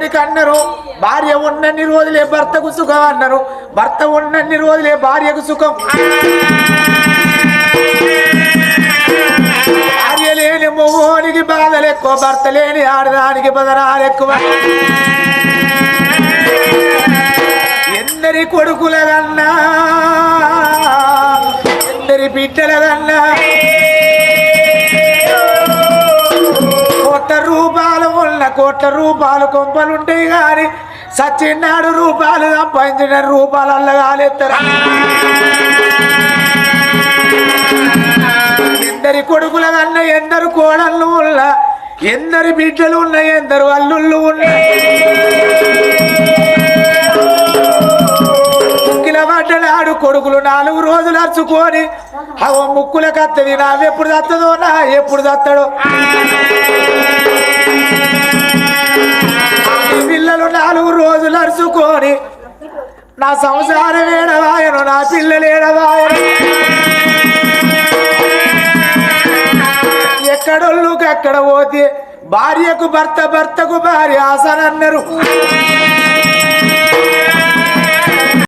ఇప్పటికి అన్నారు భార్య ఉన్నన్ని రోజులే భర్తకు సుఖం అన్నారు భర్త ఉన్నన్ని రోజులే భార్యకు సుఖం. భార్య లేని మొగోనికి బాధలు ఎక్కువ భర్త లేని ఆడదానికి బదనాలు ఎక్కువ. ఎందరి కొడుకుల కన్నా ఎందరి బిడ్డల కన్నా కోట్ల రూపాయలు కోట్ల రూపాయలు కొంపలుంటాయి కానీ సచ్చిన్నాడు రూపాయలు సంపాదించిన రూపాయలు అల్లగాలేస్తారు ఎందరి కొడుకుల కన్నా ఎందరు కోడళ్ళు ఉన్న ఎందరి బిడ్డలు ఉన్నాయి ఎందరు అల్లుళ్ళు ఉన్నాయి ఆడు కొడుకులు నాలుగు రోజులు అరుచుకొని అవ ముక్కుల కత్తది నా ఎప్పుడు తత్తదో నా ఎప్పుడు తత్తడో రోజులు నా సంసారం ఏడవాయను నా పిల్లలు ఏడవాయను. ఎక్కడోళ్ళుకి పోతే భార్యకు భర్త భర్తకు భార్య ఆసనన్నారు